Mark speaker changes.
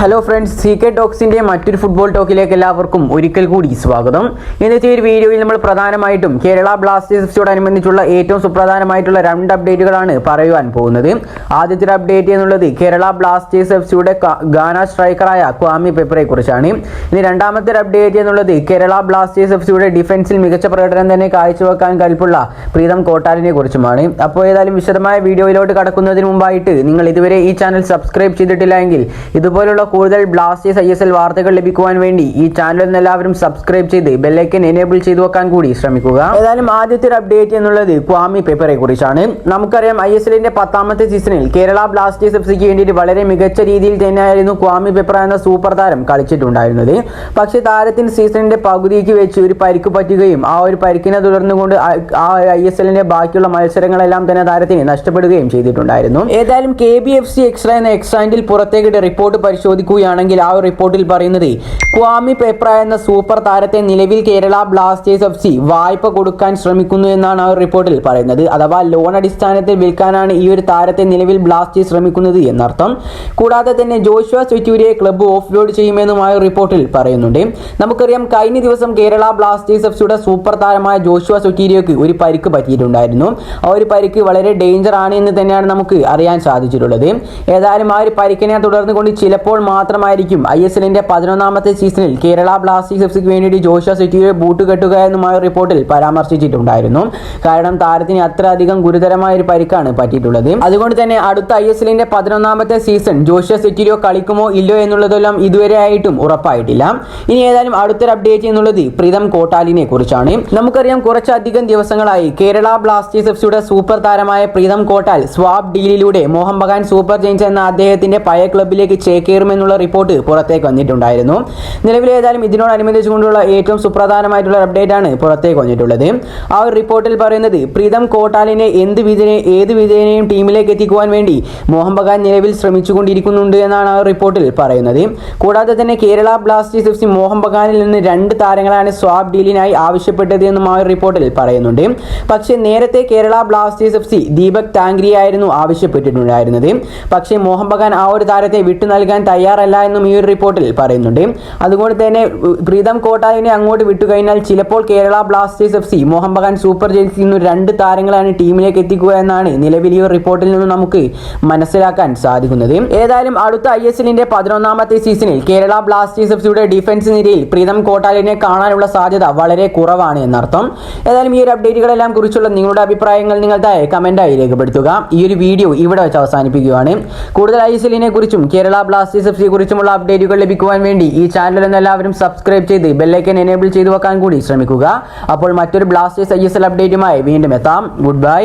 Speaker 1: Hello friends C K ടോക്സിന്റെ മറ്റൊരു football ടോക്കിലേക്ക് എല്ലാവർക്കും ഒരിക്കൽ കൂടി സ്വാഗതം. ഇന്നത്തെ ഒരു വീഡിയോയിൽ നമ്മൾ പ്രധാനമായിട്ടും കേരള ബ്ലാസ്റ്റേഴ്സ് ബ്ലാസ്റ്റേഴ്സിനോടനുബന്ധിച്ചുള്ള ഏറ്റവും സുപ്രധാനമായിട്ടുള്ള രണ്ട് അപ്ഡേറ്റുകളാണ് പറയുവാൻ പോകുന്നത്. ആദ്യത്തെ അപ്ഡേറ്റ് എന്നുള്ളത് കേരള ബ്ലാസ്റ്റേഴ്സ് എഫ് സിയുടെ ഗാന സ്ട്രൈക്കറായ ക്വാമി പെപ്പറെ കുറിച്ചാണ്. ഇനി രണ്ടാമത്തെ അപ്ഡേറ്റ് എന്നുള്ളത് കേരള ബ്ലാസ്റ്റേഴ്സ് എഫ് സിയുടെ ഡിഫൻസിൽ മികച്ച പ്രകടനം തന്നെ കാഴ്ചവെക്കാൻ കൽപ്പുള്ള പ്രീതം കോട്ടാലിനെ കുറിച്ചുമാണ്. അപ്പോൾ ഏതായാലും വിശദമായ വീഡിയോയിലോട്ട് കടക്കുന്നതിന് മുമ്പായിട്ട് നിങ്ങൾ ഇതുവരെ ഈ ചാനൽ സബ്സ്ക്രൈബ് ചെയ്തിട്ടില്ല എങ്കിൽ ഇതുപോലുള്ള കൂടുതൽ ബ്ലാസ്റ്റേഴ്സ് ഐ എസ് എൽ വാർത്തകൾ ലഭിക്കുവാൻ വേണ്ടി ഈ ചാനൽ എല്ലാവരും സബ്സ്ക്രൈബ് ചെയ്ത് ബെല്ലൈക്കൻ എനേബിൾ ചെയ്തു വെക്കാൻ കൂടി ശ്രമിക്കുക. ഏതായാലും ആദ്യത്തെ ഒരു അപ്ഡേറ്റ് എന്നുള്ളത് ക്വാമി പേപ്പറെ കുറിച്ചാണ്. നമുക്കറിയാം ഐ എസ് എല്ലിന്റെ പത്താമത്തെ സീസണിൽ കേരള ബ്ലാസ്റ്റേഴ്സ് എഫ്സിക്ക് വേണ്ടിയിട്ട് വളരെ മികച്ച രീതിയിൽ തന്നെയായിരുന്നു ക്വാമി പേപ്പർ എന്ന സൂപ്പർ താരം കളിച്ചിട്ടുണ്ടായിരുന്നത്. പക്ഷേ താരത്തിന് സീസണിന്റെ പകുതിക്ക് വെച്ച് ഒരു പരിക്ക് പറ്റുകയും ആ ഒരു പരിക്കിനെ തുടർന്നുകൊണ്ട് ആ ഐ എസ് എല്ലിന്റെ ബാക്കിയുള്ള മത്സരങ്ങളെല്ലാം തന്നെ താരത്തിന് നഷ്ടപ്പെടുകയും ചെയ്തിട്ടുണ്ടായിരുന്നു. ഏതായാലും K B F C extra എന്ന എക്സ്ട്രാൻഡിൽ പുറത്തേക്കിട്ട് റിപ്പോർട്ട് പരിശോധിക്കുകയാണെങ്കിൽ ആ റിപ്പോർട്ടിൽ പറയുന്നത് ക്വാമി പേപ്ര എന്ന സൂപ്പർ താരത്തെ നിലവിൽ കേരള ബ്ലാസ്റ്റേഴ്സ് എഫ് സി വായ്പ കൊടുക്കാൻ ശ്രമിക്കുന്നു എന്നാണ് ആ റിപ്പോർട്ടിൽ പറയുന്നത്. അഥവാ ലോൺ അടിസ്ഥാനത്തിൽ വിൽക്കാനാണ് ഈ ഒരു താരത്തെ നിലവിൽ ബ്ലാസ്റ്റേഴ്സ് ശ്രമിക്കുന്നത് എന്നർത്ഥം. കൂടാതെ തന്നെ ജോഷുവ സെറ്റൂരിയെ ക്ലബ്ബ് ഓഫ് ലോഡ് ചെയ്യുമെന്നും ആ റിപ്പോർട്ടിൽ പറയുന്നുണ്ട്. നമുക്കറിയാം കഴിഞ്ഞ ദിവസം കേരള ബ്ലാസ്റ്റേഴ്സ് എഫ് സിയുടെ സൂപ്പർ താരമായ ജോഷുവ സുറ്റീരിയോക്ക് ഒരു പരിക്ക് പറ്റിയിട്ടുണ്ടായിരുന്നു. ആ ഒരു പരിക്ക് വളരെ ഡേഞ്ചർ ആണ് എന്ന് തന്നെയാണ് നമുക്ക് അറിയാൻ സാധിച്ചിട്ടുള്ളത്. ഏതായാലും ആ ഒരു പരിക്കിനെ തുടർന്ന് കൊണ്ട് ചിലപ്പോൾ മാത്രമായിരിക്കും ഐ എസ് എല്ലിന്റെ പതിനൊന്നാമത്തെ സീസണിൽ കേരള ബ്ലാസ്റ്റേഴ്സ് എഫ്സിക്ക് വേണ്ടി ജോഷ സുറ്റീരിയെ ബൂട്ട് കെട്ടുക എന്നുമായ റിപ്പോർട്ടിൽ പരാമർശിച്ചിട്ടുണ്ടായിരുന്നു. കാരണം താരത്തിന് അത്രയധികം ഗുരുതരമായ ഒരു പരിക്കാണ് പറ്റിയിട്ടുള്ളത്. അതുകൊണ്ട് തന്നെ അടുത്ത ഐ എസ് എല്ലിന്റെ പതിനൊന്നാമത്തെ സീസൺ ജോഷ സിറ്റിയോ കളിക്കുമോ ഇല്ലയോ എന്നുള്ളതെല്ലാം ഇതുവരെ ആയിട്ടും ഉറപ്പായിട്ടില്ല. ഇനി ഏതായാലും അടുത്തൊരു അപ്ഡേറ്റ് എന്നുള്ളത് പ്രീതം കോട്ടാലിനെ കുറിച്ചാണ്. നമുക്കറിയാം കുറച്ചധികം ദിവസങ്ങളായി കേരള ബ്ലാസ്റ്റേഴ്സ് എഫ്സിയുടെ സൂപ്പർ താരമായ പ്രീതം കോട്ടാൽ സ്വാബ് ഡീലിലൂടെ മോഹൻ ബഗാൻ സൂപ്പർ ജെയിൻസ് എന്ന അദ്ദേഹത്തിന്റെ പഴയ ക്ലബിലേക്ക് ചേക്കേറുമെന്നുള്ള റിപ്പോർട്ട് പുറത്തേക്ക് വന്നിട്ടുണ്ടായിരുന്നു. നിലവിൽ ഏതായാലും ഇതിനോടനുബന്ധിച്ചുകൊണ്ടുള്ള ഏറ്റവും സുപ്രധാനമായിട്ടുള്ള അപ്ഡേറ്റ് ആണ് പുറത്തേക്ക് വന്നിട്ടുള്ളത്. ആ ഒരു റിപ്പോർട്ടിൽ പറയുന്നത് പ്രീതം കോട്ടാലിനെ എന്ത് വിധേനെ ഏത് വിധേനയും ടീമിലേക്ക് എത്തിക്കുവാൻ വേണ്ടി മോഹൻ ബഗാൻ നിലവിൽ ശ്രമിച്ചുകൊണ്ടിരിക്കുന്നുണ്ട് എന്നാണ് ആ റിപ്പോർട്ടിൽ പറയുന്നത്. കൂടാതെ തന്നെ Kerala blasters F C Mohun ബഗാനിൽ നിന്ന് രണ്ട് താരങ്ങളാണ് സ്വാബ് ഡീലിനായി ആവശ്യപ്പെട്ടത് എന്നും ആ റിപ്പോർട്ടിൽ പറയുന്നുണ്ട്. പക്ഷേ നേരത്തെ Kerala blasters F C Deepak താങ്ക്രിയായിരുന്നു ആവശ്യപ്പെട്ടിട്ടുണ്ടായിരുന്നത്. പക്ഷേ മോഹൻ ബഗാൻ ആ ഒരു താരത്തെ വിട്ടു നൽകാൻ തയ്യാറല്ല എന്നും ഈ ഒരു റിപ്പോർട്ടിൽ പറയുന്നുണ്ട്. അതുകൊണ്ട് തന്നെ പ്രീതം കോട്ടായിനെ അങ്ങോട്ട് വിട്ടുകഴിഞ്ഞാൽ ചിലപ്പോൾ Kerala blasters F C Mohun Bagan super ജേഴ്സിൽ നിന്ന് രണ്ട് താരങ്ങളാണ് ടീമിലേക്ക് എത്തിക്കുക എന്നാണ് നിലവിൽ ഈ റിപ്പോർട്ടിൽ നിന്ന് നമുക്ക് മനസ്സിലാക്കാൻ സാധിക്കുന്നത്. ഏതായാലും അടുത്ത ഐ എസ് എല്ലിന്റെ പതിനൊന്നാമത്തെ സീസണിൽ കേരള ബ്ലാസ്റ്റേഴ്സ് എഫ് സിയുടെ ഡിഫൻസ് നിരയിൽ പ്രീതം കോട്ടാലിനെ കാണാനുള്ള സാധ്യത വളരെ കുറവാണ് എന്നർത്ഥം. ഏതായാലും ഈ ഒരു അപ്ഡേറ്റുകളെല്ലാം കുറിച്ചുള്ള നിങ്ങളുടെ അഭിപ്രായങ്ങൾ നിങ്ങൾ താഴെ കമന്റായി രേഖപ്പെടുത്തുക. ഈ ഒരു വീഡിയോ ഇവിടെ വെച്ച് അവസാനിപ്പിക്കുകയാണ്. കൂടുതൽ ഐ എസ് എല്ലിനെ കുറിച്ചും കേരള ബ്ലാസ്റ്റേഴ്സ് എഫ് സി കുറിച്ചുമുള്ള അപ്ഡേറ്റുകൾ ലഭിക്കുവാൻ വേണ്ടി ഈ ചാനൽ എല്ലാവരും സബ്സ്ക്രൈബ് ചെയ്ത് ബെല്ലൈക്കൻ എനേബിൾ ചെയ്തു വെക്കാൻ കൂടി ശ്രമിക്കുക. അപ്പോൾ മറ്റൊരു ബ്ലാസ്റ്റേഴ്സ് ഐ എസ് എൽ അപ്ഡേറ്റുമായി വീണ്ടും എത്താം. Good bye